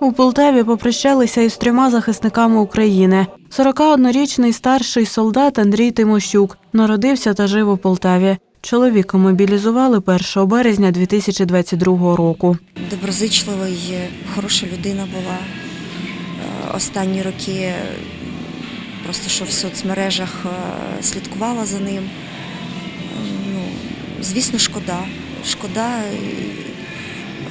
У Полтаві попрощалися із трьома захисниками України. 41-річний старший солдат Андрій Тимощук народився та жив у Полтаві. Чоловіка мобілізували 1 березня 2022 року. доброзичливий, хороша людина була. Е, Останні роки просто що в соцмережах е, слідкувала за ним. Ну, звісно, шкода. Шкода,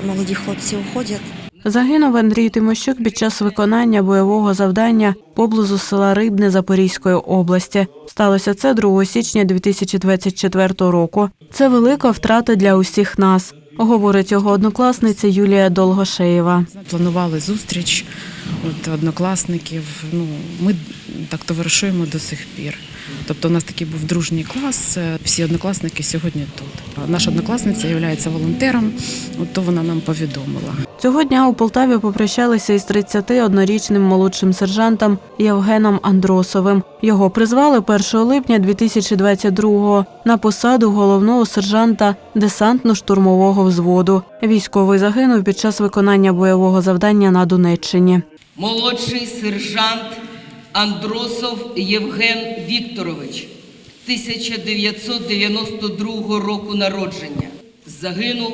молоді хлопці уходять. Загинув Андрій Тимощук під час виконання бойового завдання поблизу села Рибне Запорізької області. Сталося це 2 січня 2024 року. Це велика втрата для усіх нас, говорить його однокласниця Юлія Долгошеєва. Планували зустріч от, однокласників. Ну, ми так товаришуємо до сих пір. Тобто у нас такий був дружній клас, е, всі однокласники сьогодні тут. Наша однокласниця є волонтером, от то вона нам повідомила. Цього дня у Полтаві попрощалися із 31-річним молодшим сержантом Євгеном Андросовим. Його призвали 1 липня 2022-го на посаду головного сержанта десантно-штурмового взводу. Військовий загинув під час виконання бойового завдання на Донеччині. Молодший сержант Андросов Євген Вікторович, 1992 року народження. Загинув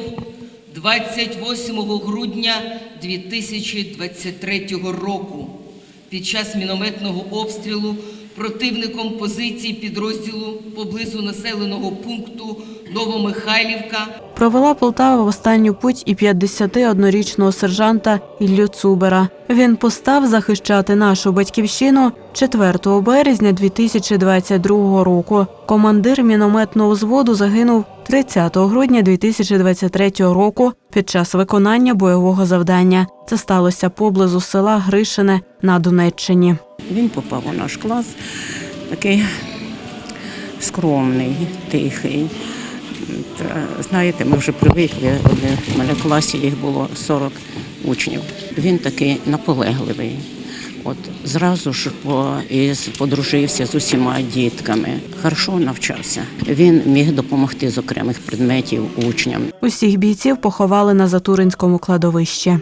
28 грудня 2023 року під час мінометного обстрілу противником позицій підрозділу поблизу населеного пункту Новомихайлівка Провела Полтава в останню путь і 51-річного сержанта Іллю Цубера. Він постав захищати нашу батьківщину 4 березня 2022 року. Командир мінометного взводу загинув 30 грудня 2023 року під час виконання бойового завдання. Це сталося поблизу села Гришине на Донеччині. Він попав у наш клас, такий скромний, тихий. Знаєте, ми вже привикли, в мене в класі їх було 40 учнів. Він такий наполегливий. От зразу ж по, із, подружився з усіма дітками. Хорошо навчався. Він міг допомогти з окремих предметів учням. Усіх бійців поховали на Затуринському кладовищі.